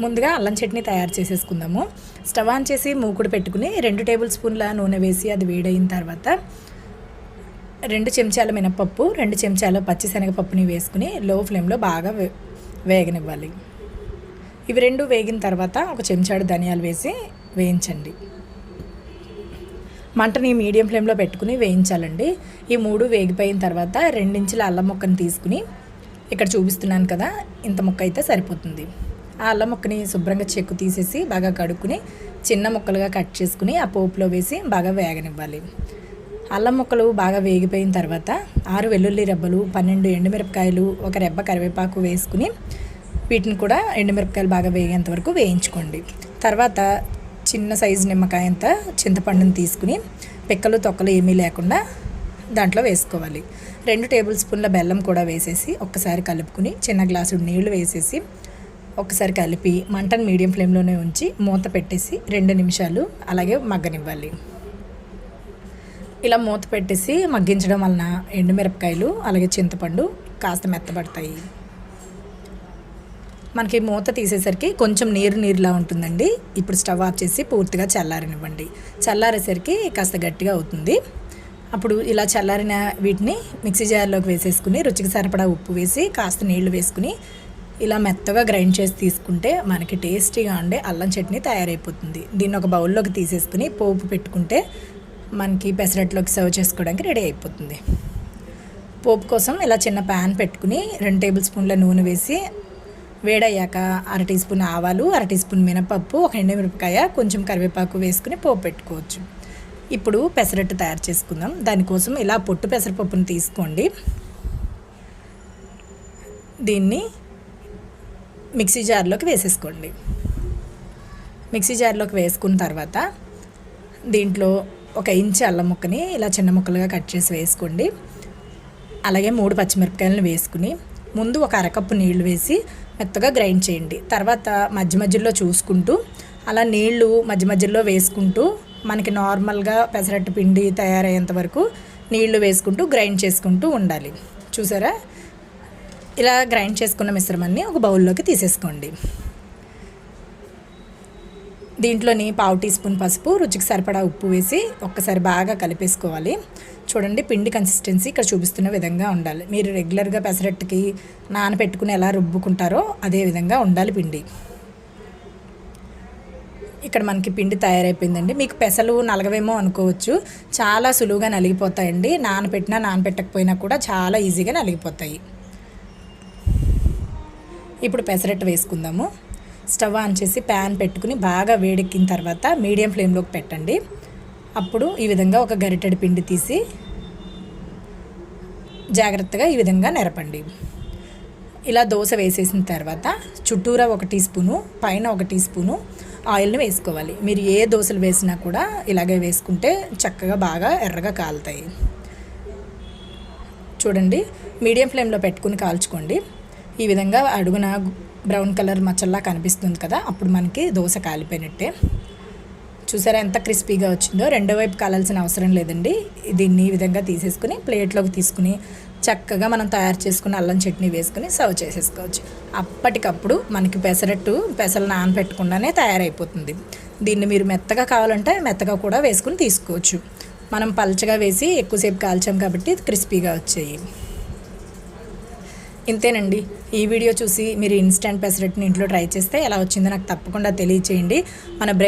ముందుగా అల్లం చట్నీ తయారు చేసేసుకుందాము. స్టవ్ ఆన్ చేసి మూకుడు పెట్టుకుని రెండు టేబుల్ స్పూన్ల నూనె వేసి అది వేడైన తర్వాత రెండు చెంచాల మినపప్పు రెండు చెంచాల పచ్చిశనగపప్పుని వేసుకుని లో ఫ్లేమ్లో బాగా వే వేగనివ్వాలి. ఇవి రెండు వేగిన తర్వాత ఒక చెంచాడు ధనియాలు వేసి వేయించండి. మంటని మీడియం ఫ్లేమ్లో పెట్టుకుని వేయించాలండి. ఈ మూడు వేగిపోయిన తర్వాత రెండించుల అల్లం ముక్కను తీసుకుని ఇక్కడ చూపిస్తున్నాను కదా ఇంత ముక్క అయితే సరిపోతుంది. ఆ అల్లం ముక్కని శుభ్రంగా చెక్కు తీసేసి బాగా కడుక్కుని చిన్న ముక్కలుగా కట్ చేసుకుని ఆ పోపులో వేసి బాగా వేగనివ్వాలి. అల్లం ముక్కలు బాగా వేగిపోయిన తర్వాత ఆరు వెల్లుల్లి రెబ్బలు పన్నెండు ఎండుమిరపకాయలు ఒక రెబ్బ కరివేపాకు వేసుకుని వీటిని కూడా ఎండుమిరపకాయలు బాగా వేగేంత వరకు వేయించుకోండి. తర్వాత చిన్న సైజు నిమ్మకాయ అంత చింతపండుని తీసుకుని పిక్కలు తొక్కలు ఏమీ లేకుండా దాంట్లో వేసుకోవాలి. రెండు టేబుల్ స్పూన్ల బెల్లం కూడా వేసేసి ఒక్కసారి కలుపుకుని చిన్న గ్లాసు నీళ్ళు వేసేసి ఒకసారి కలిపి మంటను మీడియం ఫ్లేమ్లోనే ఉంచి మూత పెట్టేసి రెండు నిమిషాలు అలాగే మగ్గనివ్వాలి. ఇలా మూత పెట్టేసి మగ్గించడం వలన ఎండుమిరపకాయలు అలాగే చింతపండు కాస్త మెత్తబడతాయి. మనకి మూత తీసేసరికి కొంచెం నీరు నీరులా ఉంటుందండి. ఇప్పుడు స్టవ్ ఆఫ్ చేసి పూర్తిగా చల్లారనివ్వండి. చల్లారేసరికి కాస్త గట్టిగా అవుతుంది. అప్పుడు ఇలా చల్లారిన వీటిని మిక్సీ జార్లోకి వేసేసుకుని రుచికి సరిపడా ఉప్పు వేసి కాస్త నీళ్ళు వేసుకుని ఇలా మెత్తగా గ్రైండ్ చేసి తీసుకుంటే మనకి టేస్టీగా ఉండే అల్లం చట్నీ తయారైపోతుంది. దీన్ని ఒక బౌల్లోకి తీసేసుకుని పోపు పెట్టుకుంటే మనకి పెసరట్లోకి సర్వ్ చేసుకోవడానికి రెడీ అయిపోతుంది. పోపు కోసం ఇలా చిన్న ప్యాన్ పెట్టుకుని రెండు టేబుల్ స్పూన్ల నూనె వేసి వేడయ్యాక అర టీ స్పూన్ ఆవాలు అర టీ స్పూన్ మినపప్పు ఒక ఎండుమిరపకాయ కొంచెం కరివేపాకు వేసుకుని పోపు పెట్టుకోవచ్చు. ఇప్పుడు పెసరట్టు తయారు చేసుకుందాం. దానికోసం ఇలా పొట్టు పెసరపప్పుని తీసుకోండి. దీన్ని మిక్సీ జార్లోకి వేసేసుకోండి. మిక్సీ జార్లోకి వేసుకున్న తర్వాత దీంట్లో ఒక ఇంచు అల్లం ముక్కని ఇలా చిన్న ముక్కలుగా కట్ చేసి వేసుకోండి. అలాగే మూడు పచ్చిమిరపకాయలను వేసుకుని ముందు ఒక అరకప్పు నీళ్ళు వేసి మెత్తగా గ్రైండ్ చేయండి. తర్వాత మధ్య మధ్యలో చూసుకుంటూ అలా నీళ్ళు మధ్య మధ్యలో వేసుకుంటూ మనకి నార్మల్గా పెసరట్టు పిండి తయారయ్యేంత వరకు నీళ్ళు వేసుకుంటూ గ్రైండ్ చేసుకుంటూ ఉండాలి. చూసారా? ఇలా గ్రైండ్ చేసుకున్న మిశ్రమాన్ని ఒక బౌల్లోకి తీసేసుకోండి. దీంట్లోని పావు టీ స్పూన్ పసుపు రుచికి సరిపడా ఉప్పు వేసి ఒక్కసారి బాగా కలిపేసుకోవాలి. చూడండి పిండి కన్సిస్టెన్సీ ఇక్కడ చూపిస్తున్న విధంగా ఉండాలి. మీరు రెగ్యులర్గా పెసరట్టుకి నానబెట్టుకుని ఎలా రుబ్బుకుంటారో అదే విధంగా ఉండాలి పిండి. ఇక్కడ మనకి పిండి తయారైపోయిందండి. మీకు పెసలు నలగవేమో అనుకోవచ్చు. చాలా సులువుగా నలిగిపోతాయండి. నానపెట్టినా నానబెట్టకపోయినా కూడా చాలా ఈజీగా నలిగిపోతాయి. ఇప్పుడు పెసరట్టు వేసుకుందాము. స్టవ్ ఆన్ చేసి ప్యాన్ పెట్టుకుని బాగా వేడెక్కిన తర్వాత మీడియం ఫ్లేమ్లోకి పెట్టండి. అప్పుడు ఈ విధంగా ఒక గరిటెడు పిండి తీసి జాగ్రత్తగా ఈ విధంగా నెరపండి. ఇలా దోశ వేసేసిన తర్వాత చుట్టూరా ఒక టీ స్పూను పైన ఒక టీ స్పూను ఆయిల్ని వేసుకోవాలి. మీరు ఏ దోశలు వేసినా కూడా ఇలాగే వేసుకుంటే చక్కగా బాగా ఎర్రగా కాలుతాయి. చూడండి మీడియం ఫ్లేమ్లో పెట్టుకుని కాల్చుకోండి. ఈ విధంగా అడుగున బ్రౌన్ కలర్ మచ్చల్లా కనిపిస్తుంది కదా అప్పుడు మనకి దోశ కాలిపోయినట్టే. చూసారా ఎంత క్రిస్పీగా వచ్చిందో? రెండో వైపు కాలాల్సిన అవసరం లేదండి. దీన్ని ఈ విధంగా తీసేసుకుని ప్లేట్లోకి తీసుకుని చక్కగా మనం తయారు చేసుకుని అల్లం చట్నీ వేసుకుని సర్వ్ చేసేసుకోవచ్చు. అప్పటికప్పుడు మనకి పెసరట్టు పెసలు నానపెట్టకుండానే తయారైపోతుంది. దీన్ని మీరు మెత్తగా కావాలంటే మెత్తగా కూడా వేసుకుని తీసుకోవచ్చు. మనం పల్చగా వేసి ఎక్కువసేపు కాల్చాం కాబట్టి క్రిస్పీగా వచ్చాయి. ఇంతేనండి. ఈ వీడియో చూసి మీరు ఇన్స్టెంట్ పెసరెట్ని ఇంట్లో ట్రై చేస్తే ఎలా వచ్చిందో నాకు తప్పకుండా తెలియచేయండి. మన బ్రేక్